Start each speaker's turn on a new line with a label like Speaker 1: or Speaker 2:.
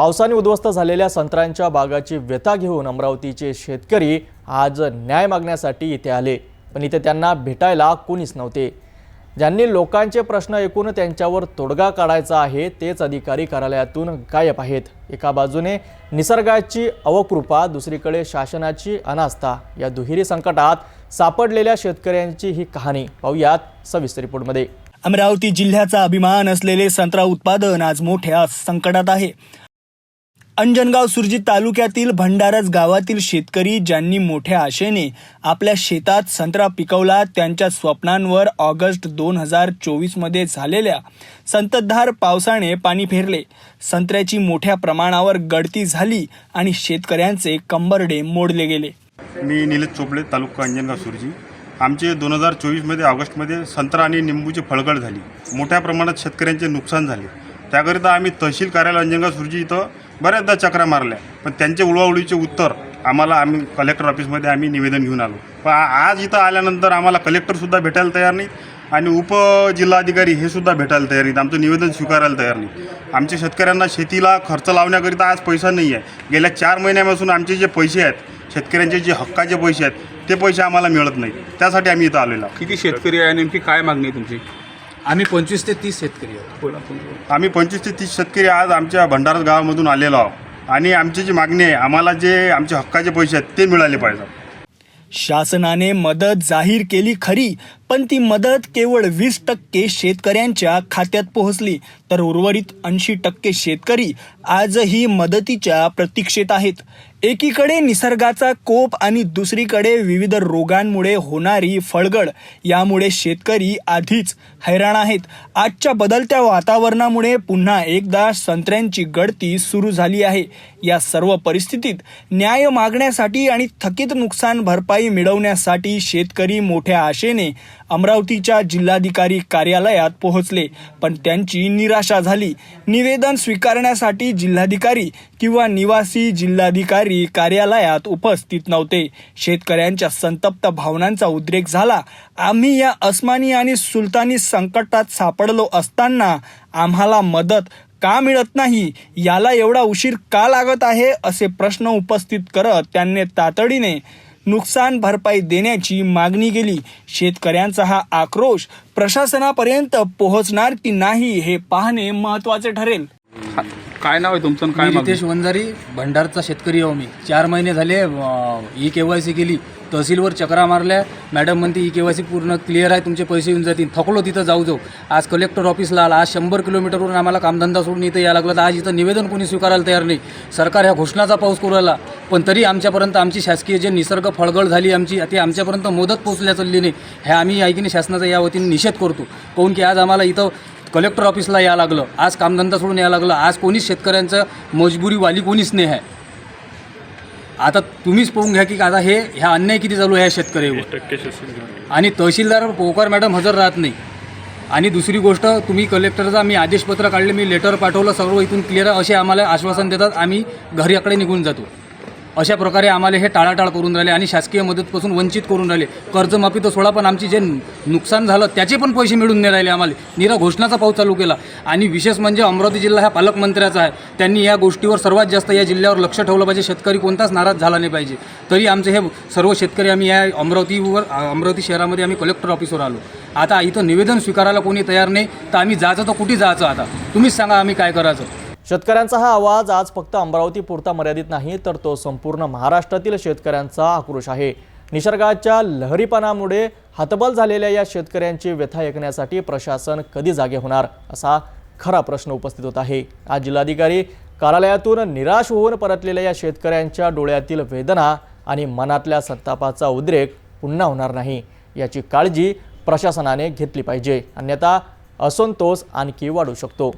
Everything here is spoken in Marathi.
Speaker 1: पावसाने उद्ध्वस्त झालेल्या संत्र्यांच्या बागाची व्यथा घेऊन अमरावतीचे शेतकरी आज न्याय मागण्यासाठी इथे आले. पण इथे त्यांना भेटायला कोणीच नव्हते. ज्यांनी लोकांचे प्रश्न ऐकून त्यांच्यावर तोडगा काढायचा आहे तेच अधिकारी कार्यालयातून गायब आहेत. एका बाजूने निसर्गाची अवकृपा दुसरीकडे शासनाची अनास्था. या दुहेरी संकटात सापडलेल्या शेतकऱ्यांची ही कहाणी पाहूयात सविस्तर रिपोर्टमध्ये.
Speaker 2: अमरावती जिल्ह्याचा अभिमान असलेले संत्रा उत्पादन आज मोठ्या संकटात आहे. अंजनगाव सुरजी तालुक्यातील भंडारज गावातील शेतकरी ज्यांनी मोठ्या आशेने आपल्या शेतात संत्रा पिकवला त्यांच्या स्वप्नांवर ऑगस्ट दोन हजार चोवीसमध्ये झालेल्या संततधार पावसाने पाणी फेरले. संत्र्याची मोठ्या प्रमाणावर गळती झाली आणि शेतकऱ्यांचे कंबरडे मोडले गेले.
Speaker 3: मी निलेश चोपडे तालुका अंजनगाव सुरजी. आमचे दोन हजार चोवीसमध्ये ऑगस्टमध्ये संत्रा आणि निंबूची फळगड झाली. मोठ्या प्रमाणात शेतकऱ्यांचे नुकसान झाले. त्याकरिता आम्ही तहसील कार्यालय अंजनगाव सुरजी इथं बऱ्याचदा चक्रा मारल्या. पण त्यांचे उळवाउळीचे उत्तर आम्हाला आम्ही कलेक्टर ऑफिसमध्ये आम्ही निवेदन घेऊन आलो. पण आज इथं आल्यानंतर आम्हाला कलेक्टरसुद्धा भेटायला तयार नाही आणि उपजिल्हाधिकारी हे सुद्धा भेटायला तयार नाहीत. आमचं निवेदन स्वीकारायला तयार नाही आमच्या शेतकऱ्यांना शेतीला खर्च लावण्याकरिता आज पैसा नाही आहे गेल्या चार महिन्यापासून आमचे जे पैसे आहेत शेतकऱ्यांचे जे हक्काचे पैसे आहेत ते पैसे आम्हाला मिळत नाही त्यासाठी आम्ही इथं आलेलो
Speaker 4: किती शेतकरी आहे नेमकी काय मागणी आहे तुमची?
Speaker 5: आम्ही पंचवीस ते तीस शेतकरी आहोत.
Speaker 3: आम्ही पंचवीस ते तीस शेतकरी आज आमच्या भंडारा गावामधून आलेलो आहोत. आणि आमची जी मागणी आहे आम्हाला जे आमचे हक्काचे पैसे आहेत ते मिळाले पाहिजेत
Speaker 2: शासनाने मदत जाहीर केली खरी पण ती मदत केवळ वीस टक्के शेतकऱ्यांच्या खात्यात पोहोचली. तर उर्वरित ऐंशी टक्के शेतकरी आजही मदतीच्या प्रतीक्षेत आहेत. एकीकडे निसर्गाचा कोप आणि दुसरीकडे विविध रोगांमुळे होणारी फळगड यामुळे शेतकरी आधीच हैराण आहेत. आजच्या बदलत्या वातावरणामुळे पुन्हा एकदा संत्र्यांची गळती सुरू झाली आहे. या सर्व परिस्थितीत न्याय मागण्यासाठी आणि थकीत नुकसान भरपाई मिळवण्यासाठी शेतकरी मोठ्या आशेने अमरावतीच्या जिल्हाधिकारी कार्यालयात पोहोचले पण त्यांची निराशा झाली. निवेदन स्वीकारण्यासाठी जिल्हाधिकारी किंवा निवासी जिल्हाधिकारी कार्यालयात उपस्थित नव्हते. शेतकऱ्यांच्या संतप्त भावनांचा उद्रेक झाला. आम्ही या अस्मानी आणि सुलतानी संकटात सापडलो असताना आम्हाला मदत का मिळत नाही? याला एवढा उशीर का लागत आहे? असे प्रश्न उपस्थित करत त्यांनी तातडीने नुकसान भरपाई देण्याची मागणी केली. शेतकऱ्यांचा हा आक्रोश प्रशासनापर्यंत पोहोचणार की नाही हे पाहणे महत्त्वाचे ठरेल.
Speaker 4: काय नाव आहे तुमचं आणि काय
Speaker 5: मी
Speaker 4: मागणी?
Speaker 5: रितेश वंजारी भंडारचा शेतकरी आहो मी चार महिने झाले ई के वाय सी केली. तहसीलवर चक्रा मारल्या. मॅडम म्हणते ई के वाय सी पूर्ण क्लिअर आहे तुमचे पैसे येऊन जातील. थकलो तिथं जाऊ जाऊ. आज कलेक्टर ऑफिसला आला. आज शंभर किलोमीटरवरून आम्हाला कामधंदा सोडून इथं यायला लागलं. तर आज इथं निवेदन कोणी स्वीकारायला तयार नाही. सरकार ह्या घोषणाचा पाऊस करू राहिला. पण तरी आमच्यापर्यंत आमची शासकीय जे निसर्ग फळगळ झाली आमची ती आमच्यापर्यंत मदत पोहोचल्या चालली नाही ह्या आम्ही ऐकीने शासनाचा या वतीने निषेध करतो. काहून की आज आम्हाला इथं कलेक्टर ऑफिसला यावं लागलं. आज कामधंदा सोडून यावं लागलं. आज कोणीच शेतकऱ्यांचं मजबुरीवाली कोणीच नाही आहे. आता तुम्हीच पाहून घ्या की आता हे ह्या अन्याय किती चालू आहे शेतकऱ्यावर. आणि तहसीलदार पोकार मॅडम हजर राहत नाही. आणि दुसरी गोष्ट तुम्ही कलेक्टरचा मी आदेशपत्र काढले मी लेटर पाठवलं सर्व इथून क्लिअर असे आम्हाला आश्वासन देतात आम्ही घरीकडे निघून जातो. अशा प्रकारे आम्हाला हे टाळाटाळ करून राहिले आणि शासकीय मदतपासून वंचित करून राहिले. कर्जमाफी तर सोडा पण आमची जे नुकसान झालं त्याचे पण पैसे मिळून नाही राहिले आम्हाला. निरा घोषणाचा पाऊस चालू केला. आणि विशेष म्हणजे अमरावती जिल्हा हा पालकमंत्र्याचा आहे. त्यांनी या गोष्टीवर सर्वात जास्त या जिल्ह्यावर लक्ष ठेवलं पाहिजे. शेतकरी कोणताच नाराज झाला नाही पाहिजे. तरी आमचे हे सर्व शेतकरी आम्ही या अमरावतीवर अमरावती शहरामध्ये आम्ही कलेक्टर ऑफिसवर आलो. आता इथं निवेदन स्वीकारायला कोणी तयार नाही तर आम्ही जायचं तर कुठे जायचं आता? तुम्हीच सांगा आम्ही काय करायचं.
Speaker 1: शेतकऱ्यांचा हा आवाज आज फक्त अमरावती पुरता मर्यादित नाही तर तो संपूर्ण महाराष्ट्रातील शेतकऱ्यांचा आक्रोश आहे. निसर्गाच्या लहरीपणामुळे हतबल झालेल्या या शेतकऱ्यांची व्यथा ऐकण्यासाठी प्रशासन कधी जागे होणार असा खरा प्रश्न उपस्थित होत आहे. आज जिल्हाधिकारी कार्यालयातून निराश होऊन परतलेल्या या शेतकऱ्यांच्या डोळ्यातील वेदना आणि मनातल्या संतापाचा उद्रेक पुन्हा होणार नाही याची काळजी प्रशासनाने घेतली पाहिजे. अन्यथा असंतोष आणखी वाढू शकतो.